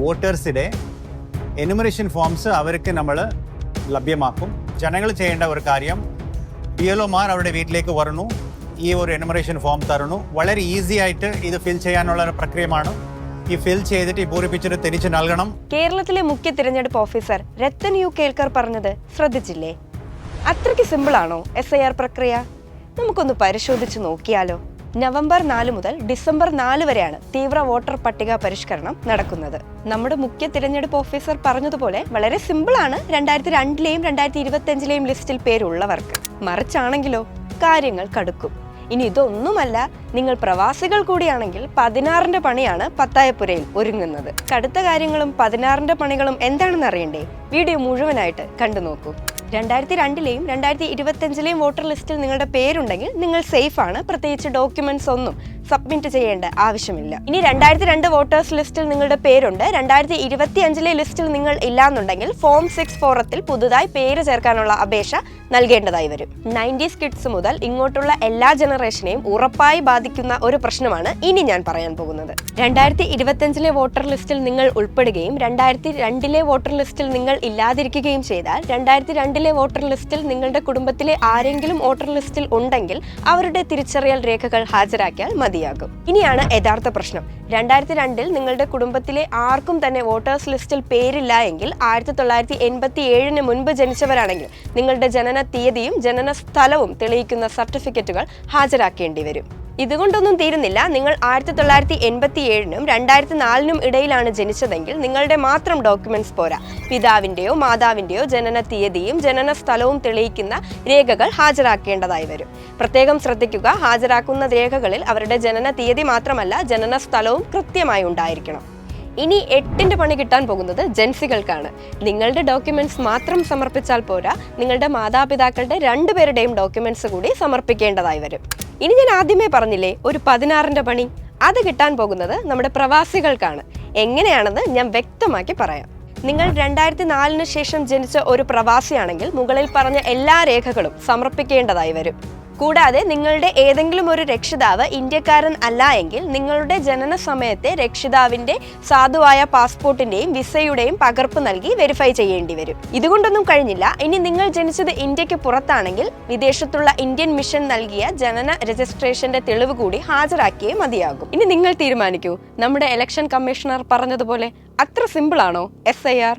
വോട്ടേഴ്സിന്റെ enumeration forms അവർക്ക് നമ്മൾ ലഭ്യമാക്കും. ജനങ്ങൾ ചെയ്യേണ്ട ഒരു കാര്യം പി എൽ ഒമാർ അവരുടെ വീട്ടിലേക്ക് വരണു ഈ ഒരു എനുമറേഷൻ ഫോം തരണു വളരെ ഈസി ആയിട്ട് ഇത് ഫിൽ ചെയ്യാനുള്ള ഒരു പ്രക്രിയമാണ്. ഈ ഫിൽ ചെയ്തിട്ട് ഈ പൂരിപ്പിച്ചിട്ട് തിരിച്ച് നൽകണം. കേരളത്തിലെ മുഖ്യ തിരഞ്ഞെടുപ്പ് ഓഫീസർ രത്തൻ യു കേൾക്കർ പറഞ്ഞത് ശ്രദ്ധിച്ചില്ലേ? അത്രയ്ക്ക് സിമ്പിളാണോ എസ് ഐ ആർ പ്രക്രിയ? നമുക്കൊന്ന് പരിശോധിച്ച് നോക്കിയാലോ. നവംബർ നാല് മുതൽ ഡിസംബർ നാല് വരെയാണ് തീവ്ര വോട്ടർ പട്ടിക പരിഷ്കരണം നടക്കുന്നത്. നമ്മുടെ മുഖ്യ തിരഞ്ഞെടുപ്പ് ഓഫീസർ പറഞ്ഞതുപോലെ വളരെ സിമ്പിളാണ് രണ്ടായിരത്തി രണ്ടിലെയും രണ്ടായിരത്തി ഇരുപത്തി അഞ്ചിലെയും ലിസ്റ്റിൽ പേരുള്ളവർക്ക്. മറിച്ചാണെങ്കിലോ കാര്യങ്ങൾ കടുക്കും. ഇനി ഇതൊന്നുമല്ല നിങ്ങൾ പ്രവാസികൾ കൂടിയാണെങ്കിൽ പതിനാറിന്റെ പണിയാണ് പത്തായപ്പുരയിൽ ഒരുങ്ങുന്നത്. കടുത്ത കാര്യങ്ങളും പതിനാറിന്റെ പണികളും എന്താണെന്ന് അറിയണ്ടേ? വീഡിയോ മുഴുവനായിട്ട് കണ്ടു നോക്കൂ രണ്ടായിരത്തി രണ്ടിലെയും രണ്ടായിരത്തി ഇരുപത്തഞ്ചിലെയും വോട്ടർ ലിസ്റ്റിൽ നിങ്ങളുടെ പേരുണ്ടെങ്കിൽ നിങ്ങൾ സേഫ് ആണ് പ്രത്യേകിച്ച് ഡോക്യുമെന്റ്സ് ഒന്നും സബ്മിറ്റ് ചെയ്യേണ്ട ആവശ്യമില്ല. ഇനി രണ്ടായിരത്തി രണ്ട് വോട്ടേഴ്സ് ലിസ്റ്റിൽ നിങ്ങളുടെ പേരുണ്ട്. രണ്ടായിരത്തി ഇരുപത്തി അഞ്ചിലെ ലിസ്റ്റിൽ നിങ്ങൾ ഇല്ലാന്നുണ്ടെങ്കിൽ ഫോം സിക്സ് ഫോറത്തിൽ പുതുതായി പേര് ചേർക്കാനുള്ള അപേക്ഷ നൽകേണ്ടതായി വരും. നയന്റീസ് കിഡ്സ് മുതൽ ഇങ്ങോട്ടുള്ള എല്ലാ ജനറേഷനെയും ഉറപ്പായി ബാധിക്കുന്ന ഒരു പ്രശ്നമാണ് ഇനി ഞാൻ പറയാൻ പോകുന്നത്. രണ്ടായിരത്തി ഇരുപത്തഞ്ചിലെ വോട്ടർ ലിസ്റ്റിൽ നിങ്ങൾ ഉൾപ്പെടുകയും രണ്ടായിരത്തി രണ്ടിലെ വോട്ടർ ലിസ്റ്റിൽ നിങ്ങൾ ഇല്ലാതിരിക്കുകയും ചെയ്താൽ രണ്ടായിരത്തി രണ്ടിലെ വോട്ടർ ലിസ്റ്റിൽ നിങ്ങളുടെ കുടുംബത്തിലെ ആരെങ്കിലും വോട്ടർ ലിസ്റ്റിൽ ഉണ്ടെങ്കിൽ അവരുടെ തിരിച്ചറിയൽ രേഖകൾ ഹാജരാക്കിയാൽ മതിയാകും. ഇനിയാണ് യഥാർത്ഥ പ്രശ്നം. രണ്ടായിരത്തി രണ്ടിൽ നിങ്ങളുടെ കുടുംബത്തിലെ ആർക്കും തന്നെ വോട്ടേഴ്സ് ലിസ്റ്റിൽ പേരില്ല എങ്കിൽ ആയിരത്തി തൊള്ളായിരത്തി എൺപത്തി ഏഴിന് മുൻപ് ജനിച്ചവരാണെങ്കിൽ നിങ്ങളുടെ ജനന തീയതിയും ജനന സ്ഥലവും തെളിയിക്കുന്ന സർട്ടിഫിക്കറ്റുകൾ ഹാജരാക്കേണ്ടി വരും. ഇതുകൊണ്ടൊന്നും തീരുന്നില്ല. നിങ്ങൾ ആയിരത്തി തൊള്ളായിരത്തി എൺപത്തി ഏഴിനും രണ്ടായിരത്തി നാലിനും ഇടയിലാണ് ജനിച്ചതെങ്കിൽ നിങ്ങളുടെ മാത്രം ഡോക്യുമെന്റ്സ് പോരാ. പിതാവിന്റെയോ മാതാവിന്റെയോ ജനന തീയതിയും ജനന സ്ഥലവും തെളിയിക്കുന്ന രേഖകൾ ഹാജരാക്കേണ്ടതായി വരും. പ്രത്യേകം ശ്രദ്ധിക്കുക ഹാജരാക്കുന്ന രേഖകളിൽ അവരുടെ ജനന തീയതി മാത്രമല്ല ജനന സ്ഥലവും കൃത്യമായി ഉണ്ടായിരിക്കണം. ഇനി എട്ടിന്റെ പണി കിട്ടാൻ പോകുന്നത് ജൻസികൾക്കാണ്. നിങ്ങളുടെ ഡോക്യുമെന്റ്സ് മാത്രം സമർപ്പിച്ചാൽ പോരാ നിങ്ങളുടെ മാതാപിതാക്കളുടെ രണ്ടുപേരുടെയും ഡോക്യുമെന്റ്സ് കൂടി സമർപ്പിക്കേണ്ടതായി വരും. ഇനി ഞാൻ ആദ്യമേ പറഞ്ഞില്ലേ ഒരു പതിനാറിന്റെ പണി. അത് കിട്ടാൻ പോകുന്നത് നമ്മുടെ പ്രവാസികൾക്കാണ്. എങ്ങനെയാണെന്ന് ഞാൻ വ്യക്തമാക്കി പറയാം. നിങ്ങൾ രണ്ടായിരത്തി നാലിന് ശേഷം ജനിച്ച ഒരു പ്രവാസിയാണെങ്കിൽ മുകളിൽ പറഞ്ഞ എല്ലാ രേഖകളും സമർപ്പിക്കേണ്ടതായി വരും. കൂടാതെ നിങ്ങളുടെ ഏതെങ്കിലും ഒരു രക്ഷിതാവ് ഇന്ത്യക്കാരൻ അല്ല എങ്കിൽ നിങ്ങളുടെ ജനന സമയത്തെ രക്ഷിതാവിന്റെ സാധുവായ പാസ്പോർട്ടിന്റെയും വിസയുടെയും പകർപ്പ് നൽകി വെരിഫൈ ചെയ്യേണ്ടി വരും. ഇതുകൊണ്ടൊന്നും കഴിഞ്ഞില്ല. ഇനി നിങ്ങൾ ജനിച്ചത് ഇന്ത്യയ്ക്ക് പുറത്താണെങ്കിൽ വിദേശത്തുള്ള ഇന്ത്യൻ മിഷൻ നൽകിയ ജനന രജിസ്ട്രേഷന്റെ തെളിവ് കൂടി ഹാജരാക്കിയേ മതിയാകും. ഇനി നിങ്ങൾ തീരുമാനിക്കൂ. നമ്മുടെ ഇലക്ഷൻ കമ്മീഷണർ പറഞ്ഞതുപോലെ അത്ര സിമ്പിൾ ആണോ? S I R